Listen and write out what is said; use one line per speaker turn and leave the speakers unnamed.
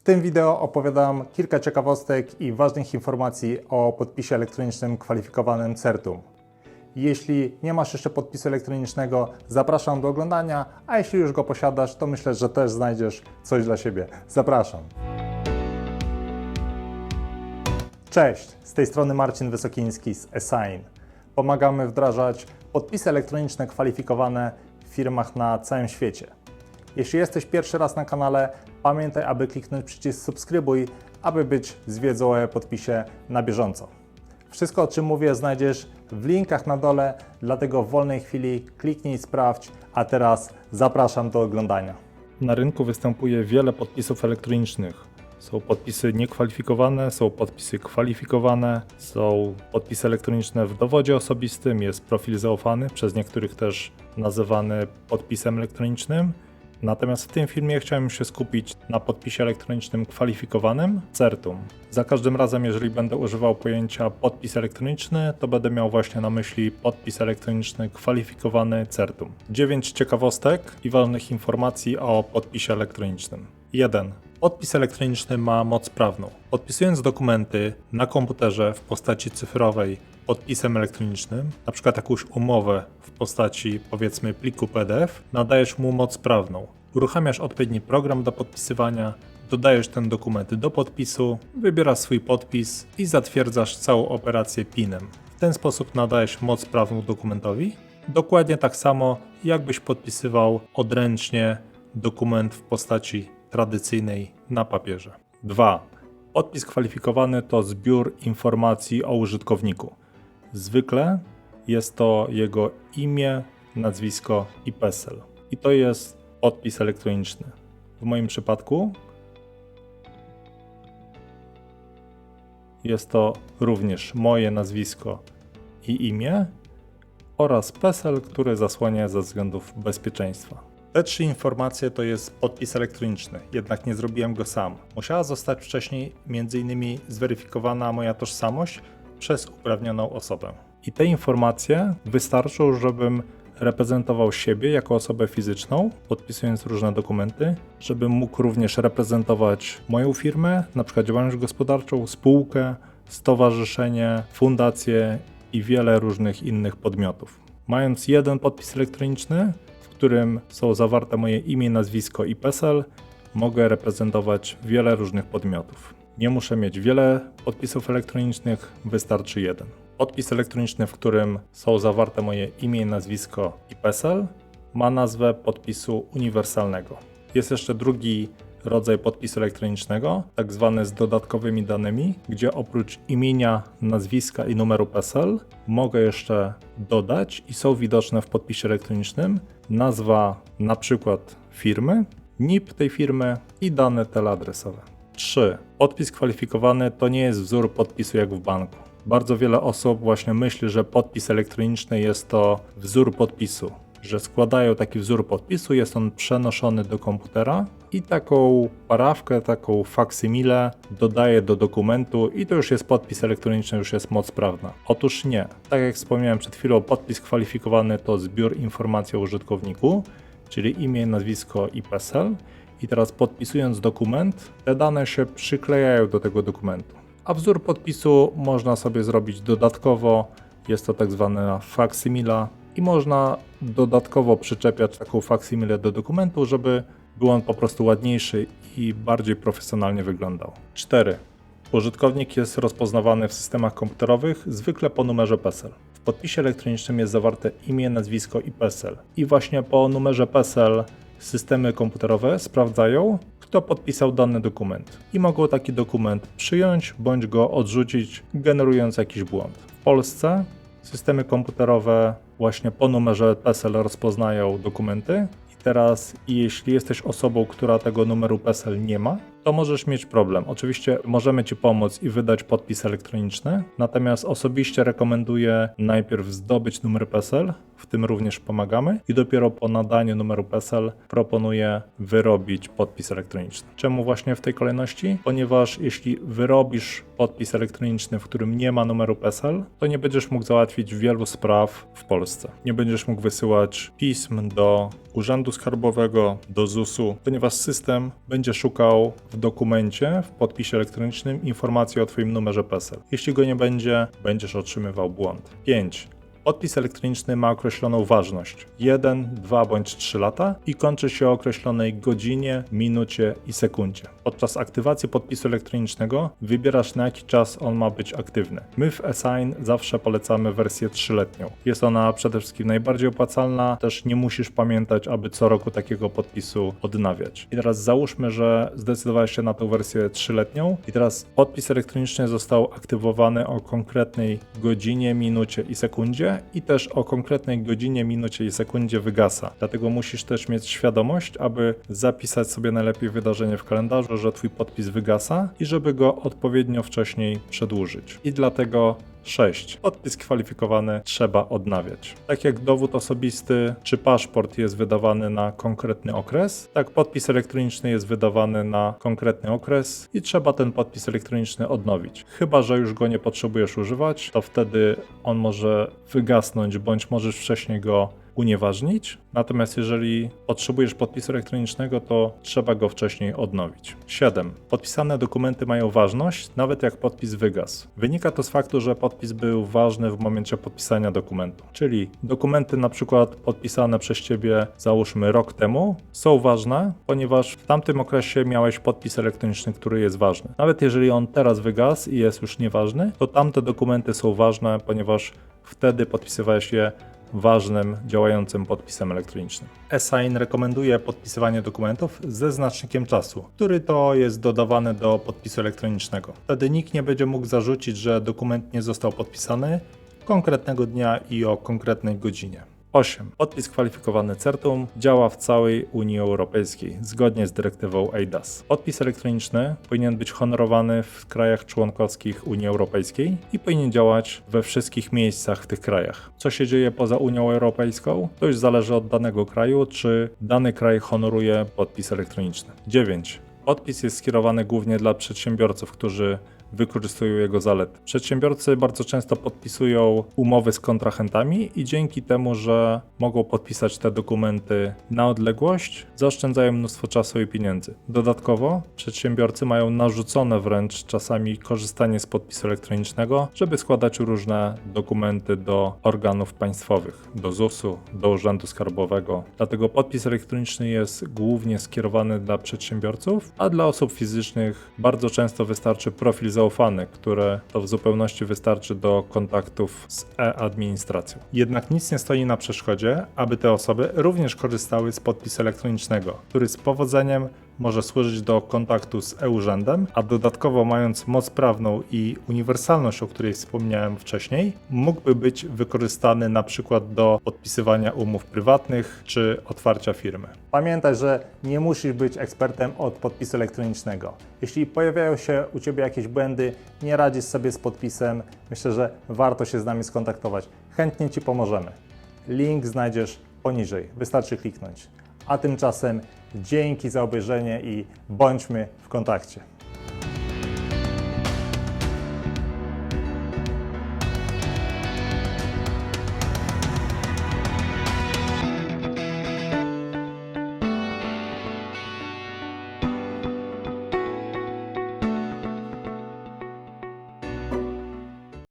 W tym wideo opowiadam kilka ciekawostek i ważnych informacji o podpisie elektronicznym kwalifikowanym CERTUM. Jeśli nie masz jeszcze podpisu elektronicznego, zapraszam do oglądania, a jeśli już go posiadasz, to myślę, że też znajdziesz coś dla siebie. Zapraszam. Cześć, z tej strony Marcin Wysokiński z Esign. Pomagamy wdrażać podpisy elektroniczne kwalifikowane w firmach na całym świecie. Jeśli jesteś pierwszy raz na kanale, pamiętaj, aby kliknąć przycisk subskrybuj, aby być z wiedzą o podpisie na bieżąco. Wszystko, o czym mówię, znajdziesz w linkach na dole, dlatego w wolnej chwili kliknij, sprawdź, a teraz zapraszam do oglądania.
Na rynku występuje wiele podpisów elektronicznych. Są podpisy niekwalifikowane, są podpisy kwalifikowane, są podpisy elektroniczne w dowodzie osobistym, jest profil zaufany, przez niektórych też nazywany podpisem elektronicznym. Natomiast w tym filmie chciałem się skupić na podpisie elektronicznym kwalifikowanym CERTUM. Za każdym razem, jeżeli będę używał pojęcia podpis elektroniczny, to będę miał właśnie na myśli podpis elektroniczny kwalifikowany CERTUM. 9 ciekawostek i ważnych informacji o podpisie elektronicznym. 1. Podpis elektroniczny ma moc prawną. Podpisując dokumenty na komputerze w postaci cyfrowej podpisem elektronicznym, na przykład jakąś umowę w postaci powiedzmy pliku PDF, nadajesz mu moc prawną. Uruchamiasz odpowiedni program do podpisywania, dodajesz ten dokument do podpisu, wybierasz swój podpis i zatwierdzasz całą operację PIN-em. W ten sposób nadajesz moc prawną dokumentowi. Dokładnie tak samo, jakbyś podpisywał odręcznie dokument w postaci tradycyjnej na papierze. 2. Podpis kwalifikowany to zbiór informacji o użytkowniku. Zwykle jest to jego imię, nazwisko i PESEL. I to jest podpis elektroniczny. W moim przypadku jest to również moje nazwisko i imię oraz PESEL, który zasłania ze względów bezpieczeństwa. Te trzy informacje to jest podpis elektroniczny, jednak nie zrobiłem go sam. Musiała zostać wcześniej m.in. zweryfikowana moja tożsamość przez uprawnioną osobę. I te informacje wystarczą, żebym reprezentował siebie jako osobę fizyczną, podpisując różne dokumenty, żebym mógł również reprezentować moją firmę, na przykład działalność gospodarczą, spółkę, stowarzyszenie, fundację i wiele różnych innych podmiotów. Mając jeden podpis elektroniczny, w którym są zawarte moje imię, nazwisko i PESEL, mogę reprezentować wiele różnych podmiotów. Nie muszę mieć wiele podpisów elektronicznych, wystarczy jeden. Podpis elektroniczny, w którym są zawarte moje imię, nazwisko i PESEL, ma nazwę podpisu uniwersalnego. Jest jeszcze drugi rodzaj podpisu elektronicznego, tak zwany z dodatkowymi danymi, gdzie oprócz imienia, nazwiska i numeru PESEL mogę jeszcze dodać i są widoczne w podpisie elektronicznym nazwa na przykład firmy, NIP tej firmy i dane teleadresowe. 3. Podpis kwalifikowany to nie jest wzór podpisu jak w banku. Bardzo wiele osób właśnie myśli, że podpis elektroniczny jest to wzór podpisu, że składają taki wzór podpisu, jest on przenoszony do komputera i taką parawkę, taką faksymilę dodaje do dokumentu i to już jest podpis elektroniczny, już jest moc prawna. Otóż nie. Tak jak wspomniałem przed chwilą, podpis kwalifikowany to zbiór informacji o użytkowniku, czyli imię, nazwisko i PESEL. I teraz podpisując dokument, te dane się przyklejają do tego dokumentu. A wzór podpisu można sobie zrobić dodatkowo. Jest to tak zwana faksymila i można dodatkowo przyczepiać taką faksymilę do dokumentu, żeby był on po prostu ładniejszy i bardziej profesjonalnie wyglądał. 4. Użytkownik jest rozpoznawany w systemach komputerowych zwykle po numerze PESEL. W podpisie elektronicznym jest zawarte imię, nazwisko i PESEL. I właśnie po numerze PESEL systemy komputerowe sprawdzają, kto podpisał dany dokument i mogą taki dokument przyjąć bądź go odrzucić, generując jakiś błąd. W Polsce systemy komputerowe właśnie po numerze PESEL rozpoznają dokumenty. I teraz, jeśli jesteś osobą, która tego numeru PESEL nie ma, to możesz mieć problem. Oczywiście możemy Ci pomóc i wydać podpis elektroniczny, natomiast osobiście rekomenduję najpierw zdobyć numer PESEL, w tym również pomagamy i dopiero po nadaniu numeru PESEL proponuję wyrobić podpis elektroniczny. Czemu właśnie w tej kolejności? Ponieważ jeśli wyrobisz podpis elektroniczny, w którym nie ma numeru PESEL, to nie będziesz mógł załatwić wielu spraw w Polsce. Nie będziesz mógł wysyłać pism do Urzędu Skarbowego, do ZUS-u, ponieważ system będzie szukał w dokumencie, w podpisie elektronicznym informacji o Twoim numerze PESEL. Jeśli go nie będzie, będziesz otrzymywał błąd. 5. Podpis elektroniczny ma określoną ważność 1, 2 bądź 3 lata i kończy się o określonej godzinie, minucie i sekundzie. Podczas aktywacji podpisu elektronicznego wybierasz na jaki czas on ma być aktywny. My w Assign zawsze polecamy wersję 3-letnią. Jest ona przede wszystkim najbardziej opłacalna, też nie musisz pamiętać, aby co roku takiego podpisu odnawiać. I teraz załóżmy, że zdecydowałeś się na tą wersję 3-letnią i teraz podpis elektroniczny został aktywowany o konkretnej godzinie, minucie i sekundzie i też o konkretnej godzinie, minucie i sekundzie wygasa. Dlatego musisz też mieć świadomość, aby zapisać sobie najlepiej wydarzenie w kalendarzu, że twój podpis wygasa i żeby go odpowiednio wcześniej przedłużyć. I dlatego 6. Podpis kwalifikowany trzeba odnawiać. Tak jak dowód osobisty czy paszport jest wydawany na konkretny okres, tak podpis elektroniczny jest wydawany na konkretny okres i trzeba ten podpis elektroniczny odnowić. Chyba, że już go nie potrzebujesz używać, to wtedy on może wygasnąć bądź możesz wcześniej go unieważnić. Natomiast jeżeli potrzebujesz podpisu elektronicznego, to trzeba go wcześniej odnowić. 7. Podpisane dokumenty mają ważność, nawet jak podpis wygasł. Wynika to z faktu, że podpis był ważny w momencie podpisania dokumentu. Czyli dokumenty na przykład podpisane przez Ciebie załóżmy rok temu są ważne, ponieważ w tamtym okresie miałeś podpis elektroniczny, który jest ważny. Nawet jeżeli on teraz wygasł i jest już nieważny, to tamte dokumenty są ważne, ponieważ wtedy podpisywałeś je ważnym, działającym podpisem elektronicznym. eSign rekomenduje podpisywanie dokumentów ze znacznikiem czasu, który to jest dodawany do podpisu elektronicznego. Wtedy nikt nie będzie mógł zarzucić, że dokument nie został podpisany konkretnego dnia i o konkretnej godzinie. 8. Podpis kwalifikowany CERTUM działa w całej Unii Europejskiej, zgodnie z dyrektywą EIDAS. Podpis elektroniczny powinien być honorowany w krajach członkowskich Unii Europejskiej i powinien działać we wszystkich miejscach w tych krajach. Co się dzieje poza Unią Europejską, to już zależy od danego kraju, czy dany kraj honoruje podpis elektroniczny. 9. Podpis jest skierowany głównie dla przedsiębiorców, którzy wykorzystują jego zalety. Przedsiębiorcy bardzo często podpisują umowy z kontrahentami i dzięki temu, że mogą podpisać te dokumenty na odległość, zaoszczędzają mnóstwo czasu i pieniędzy. Dodatkowo przedsiębiorcy mają narzucone wręcz czasami korzystanie z podpisu elektronicznego, żeby składać różne dokumenty do organów państwowych, do ZUS-u, do Urzędu Skarbowego. Dlatego podpis elektroniczny jest głównie skierowany dla przedsiębiorców, a dla osób fizycznych bardzo często wystarczy profil zaufany, które to w zupełności wystarczy do kontaktów z e-administracją. Jednak nic nie stoi na przeszkodzie, aby te osoby również korzystały z podpisu elektronicznego, który z powodzeniem może służyć do kontaktu z e-urzędem, a dodatkowo mając moc prawną i uniwersalność, o której wspomniałem wcześniej, mógłby być wykorzystany na przykład do podpisywania umów prywatnych czy otwarcia firmy.
Pamiętaj, że nie musisz być ekspertem od podpisu elektronicznego. Jeśli pojawiają się u Ciebie jakieś błędy, nie radzisz sobie z podpisem, myślę, że warto się z nami skontaktować. Chętnie Ci pomożemy. Link znajdziesz poniżej, wystarczy kliknąć. A tymczasem dzięki za obejrzenie i bądźmy w kontakcie.